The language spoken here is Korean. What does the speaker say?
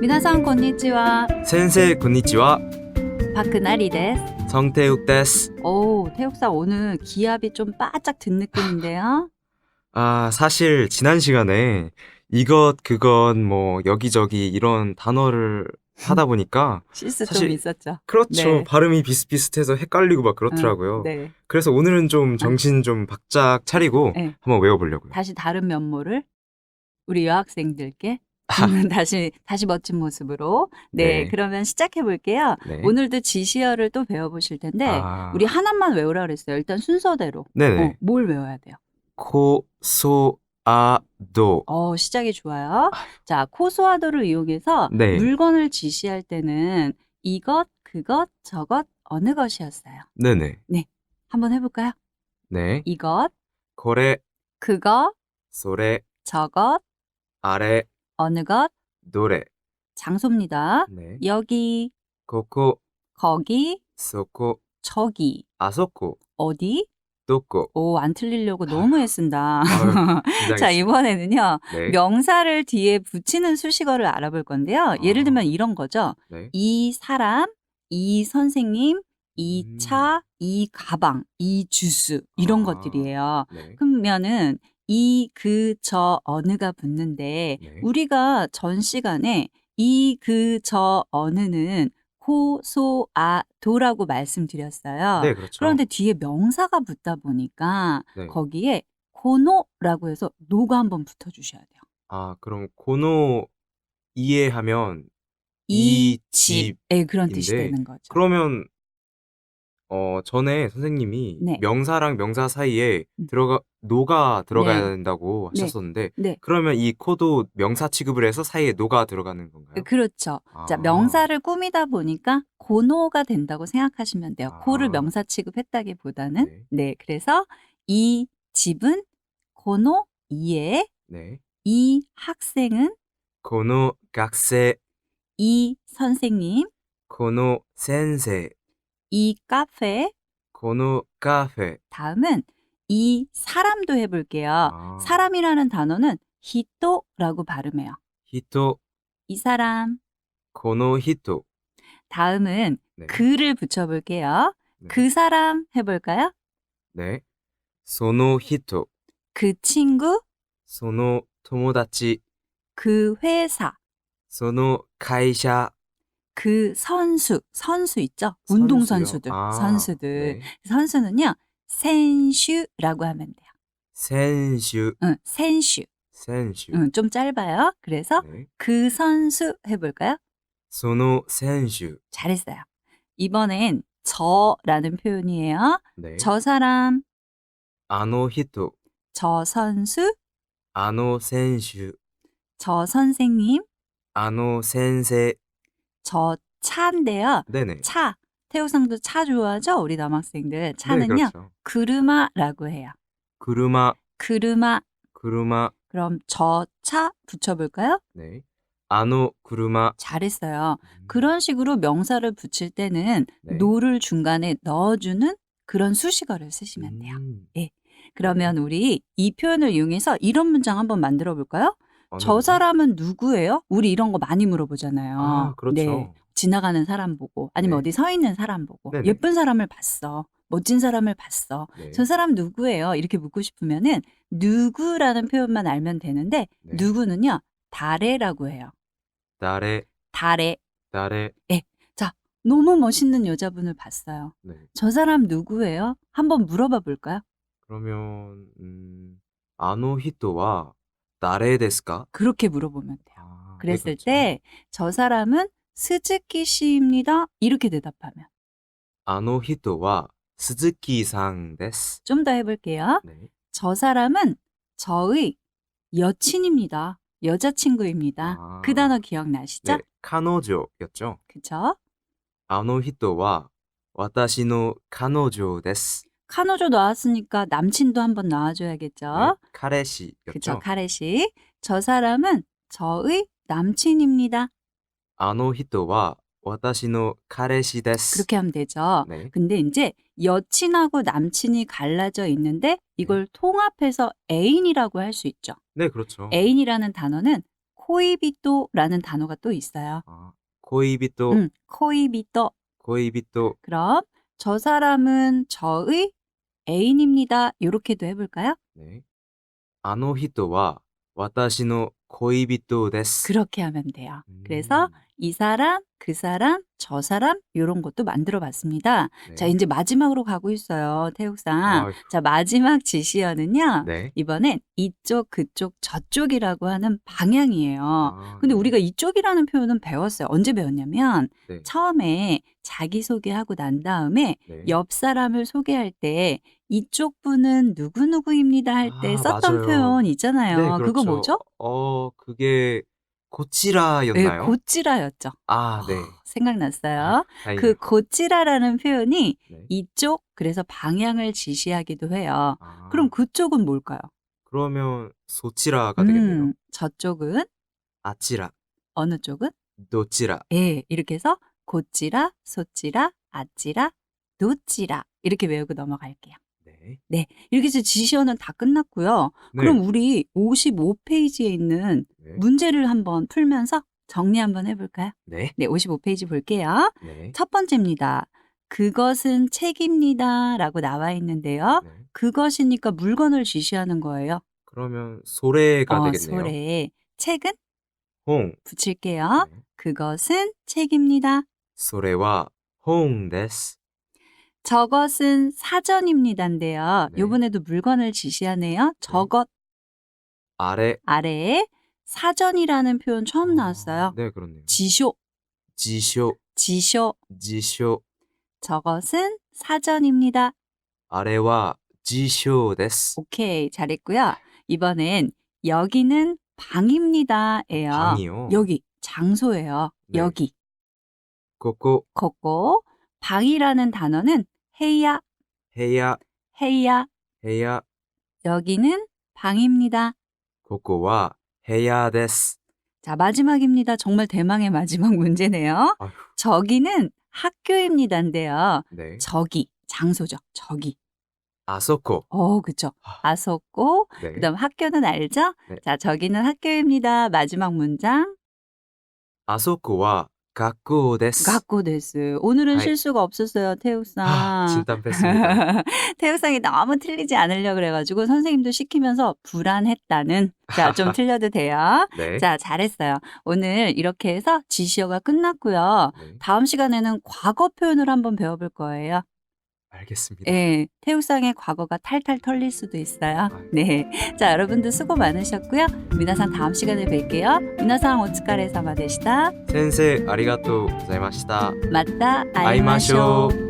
미나상 건니치와 센세 군니치와 박그나리 데스 성태욱 데스 오 태욱사 오늘 기압이 좀 바짝 든 느낌인데요 아 사실 지난 시간에 이것 그건 뭐 여기저기 이런 단어를 하다 보니까 실수 좀 있었죠. 그렇죠. 네. 발음이 비슷비슷해서 헷갈리고 막 그렇더라고요. 응, 네. 그래서 오늘은 좀 정신 좀 바짝 차리고 네. 한번 외워보려고요. 다시 다른 면모를 우리 여학생들께 다시 다시 멋진 모습으로 네, 네. 그러면 시작해 볼게요. 네. 오늘도 지시어를 또 배워보실 텐데 아, 우리 하나만 외우라 그랬어요. 일단 순서대로 네네 어, 뭘 외워야 돼요? 코소아도 어 시작이 좋아요. 자 코소아도를 이용해서 네. 물건을 지시할 때는 이것 그것 저것 어느 것이었어요. 네네 한번 해볼까요? 네 이것 これ 그것 それ 저것 あれ 어느 것, 노래, 장소입니다. 네, 여기, 코코, 거기, 소코, 저기, 아소코, 어디? 도코. 오, 안 틀리려고 아, 너무 애쓴다. 자, 이번에는요. 네, 명사를 뒤에 붙이는 수식어를 알아볼 건데요. 아. 예를 들면 이런 거죠. 네, 이 사람, 이 선생님, 이 음, 차, 이 가방, 이 주스 이런 아, 것들이에요. 네, 그러면은 이, 그, 저, 어느가 붙는데 네. 우리가 전 시간에 이, 그, 저, 어느는 코, 소, 아, 도라고 말씀드렸어요. 네, 그렇죠. 그런데 뒤에 명사가 붙다 보니까 네. 거기에 고노라고 해서 노가 한번 붙어 주셔야 돼요. 아, 그럼 고노 이해하면 이이 집. 집. 예, 그런 뜻이 인데 되는 거죠. 그러면 어 전에 선생님이 네. 명사랑 명사 사이에 음. 들어가 노가 들어가야 네. 된다고 네. 하셨었는데 네. 그러면 이 코도 명사 취급을 해서 사이에 노가 들어가는 건가요? 그렇죠. 자, 아. 명사를 꾸미다 보니까 고노가 된다고 생각하시면 돼요. 아. 고를 명사 취급했다기보다는. 네. 네. 그래서 이 집은 고노 이에 네. 이 학생은 고노 학생, 이 선생님, 고노 센세, 이 카페, 고노 카페. 다음은 이 사람도 해볼게요. 아. 사람이라는 단어는 히토라고 발음해요. 히토, 이 사람. 고노 히토. 다음은 네. 그를 붙여볼게요. 네. 그 사람 해볼까요? 네. その人、 그 친구, その友達、 그 회사, その会社。 그 선수, 선수 있죠? 선수요? 운동선수들, 아, 선수들. 네. 선수는요, 센슈라고 하면 돼요. 選手、 응, 센슈. 選手。 응, 좀 짧아요. 그래서 네. 그 선수 해볼까요? その選手。 잘했어요. 이번엔 저라는 표현이에요. 네. 저 사람, あの人、 저 선수, あの選手、 저 선생님, あの先生。 저 차인데요. 네네. 차. 태우상도 차 좋아하죠? 우리 남학생들. 네, 차는요. 그렇죠. 그르마라고 해요. 그르마, 그르마. 그르마, 그럼 저 차 붙여볼까요? 네. 아노 그르마. 잘했어요. 음, 그런 식으로 명사를 붙일 때는 네. 노를 중간에 넣어주는 그런 수식어를 쓰시면 돼요. 음, 예. 네. 그러면 우리 이 표현을 이용해서 이런 문장 한번 만들어 볼까요? 어, 저 사람은 누구예요? 우리 이런 거 많이 물어보잖아요. 아, 그렇죠. 네. 지나가는 사람 보고 아니면 네. 어디 서 있는 사람 보고 네네. 예쁜 사람을 봤어. 멋진 사람을 봤어. 네. 저 사람 누구예요? 이렇게 묻고 싶으면은 누구라는 표현만 알면 되는데 네. 누구는요. 다래라고 해요. 다래 다래. 다래 예. 자, 너무 멋있는 여자분을 봤어요. 네. 저 사람 누구예요? 한번 물어봐 볼까요? 그러면 음, 아노히토와 다래데스까 그렇게 물어보면 돼요. 아, 네, 그랬을 그렇죠. 때 저 사람은 스즈키 씨입니다. 이렇게 대답하면 あの人は鈴木さんです. 좀 더 해볼게요. 네. 저 사람은 저의 여친입니다. 여자친구입니다. 아. 그 단어 기억나시죠? 네, 彼女였죠. 그쵸? あの人は私の彼女です. 카노조 나왔으니까 남친도 한번 나와줘야겠죠? 네, 彼氏어? 그쵸, 였죠. 카레시. 저 사람은 저의 남친입니다. 아노히토와 와타시노 카레시데스. 그렇게 하면 되죠. 네. 근데 이제 여친하고 남친이 갈라져 있는데 네. 이걸 통합해서 애인이라고 할 수 있죠. 네, 그렇죠. 애인이라는 단어는 코이비토라는 단어가 또 있어요. 아, 코이비토, 음, 코이비토. 코이비토. 그럼 저 사람은 저의 애인입니다. 요렇게도 해볼까요? 네. 아노히토와 와타시노 코이비토 데스. 그렇게 하면 돼요. 그래서 음. 이 사람, 그 사람, 저 사람 이런 것도 만들어 봤습니다. 네. 자, 이제 마지막으로 가고 있어요. 태욱상. 아이고, 자, 마지막 지시어는요. 네. 이번엔 이쪽, 그쪽, 저쪽이라고 하는 방향이에요. 아, 근데 네. 우리가 이쪽이라는 표현은 배웠어요. 언제 배웠냐면 네. 처음에 자기소개하고 난 다음에 네. 옆 사람을 소개할 때 이쪽 분은 누구누구입니다 할 때 아, 썼던 맞아요. 표현 있잖아요. 네, 그거 그렇죠. 뭐죠? 어, 그게 네, 고치라였나요? 고찌라였죠. 아, 네. 생각났어요. 다행이네요. 그 고찌라라는 표현이 네. 이쪽 그래서 방향을 지시하기도 해요. 아, 그럼 그쪽은 뭘까요? 그러면 소치라가 되겠네요. 음, 저쪽은 아치라, 어느 쪽은? 도치라. 예, 이렇게 해서 고찌라, 소찌라, 아찌라, 노찌라 이렇게 외우고 넘어갈게요. 네. 이렇게 해서 지시어는 다 끝났고요. 네. 그럼 우리 55페이지에 있는 네. 문제를 한번 풀면서 정리 한번 해볼까요? 네. 네, 55페이지 볼게요. 네. 첫 번째입니다. 그것은 책입니다. 라고 나와 있는데요. 네. 그것이니까 물건을 지시하는 거예요. 그러면 소래가 어, 되겠네요. 소래. 책은 홍 붙일게요. 네. 그것은 책입니다. 소래와 홍 데스. 저것은 사전입니다인데요. 네. 요번에도 물건을 지시하네요. 네. 저것 아래 아래에 사전이라는 표현 처음 나왔어요. 아, 네, 그렇네요. 지쇼, 지쇼, 지쇼. 지쇼. 저것은 사전입니다. 아래와 지쇼 데스. 오케이, 잘했고요. 이번엔 여기는 방입니다예요. 방이요. 여기 장소예요. 네. 여기. 고고 걷고 방이라는 단어는 헤야, 헤야 헤야. 헤야 여기는 방입니다. 고고와 部屋です. 자, 마지막입니다. 정말 대망의 마지막 문제네요. 아휴. 저기는 학교입니다인데요. 네. 저기, 장소죠. 저기. あそこ. 어, 그쵸. 아, 아섰고, 네. 그 다음 학교는 알죠? 네. 자, 저기는 학교입니다. 마지막 문장. あそこは 学校です. 갖고 데스. 오늘은 아이. 실수가 없었어요, 태욱상. 아, 진땀 뺐습니다. 태욱상이 너무 틀리지 않으려고 그래가지고 선생님도 시키면서 불안했다는. 자, 좀 틀려도 돼요. 네. 자, 잘했어요. 오늘 이렇게 해서 지시어가 끝났고요. 네. 다음 시간에는 과거 표현을 한번 배워볼 거예요. 알겠습니다. 예, 태우상의 과거가 탈탈 털릴 수도 있어요. 아, 네. 네. 자, 여러분들 수고 많으셨고요. 미나상 다음 시간에 뵐게요. 미나상 오츠카레 사마 데시다. 센세 아리가또 고자이마시다. 맞다. 아이마쇼. 아이마쇼.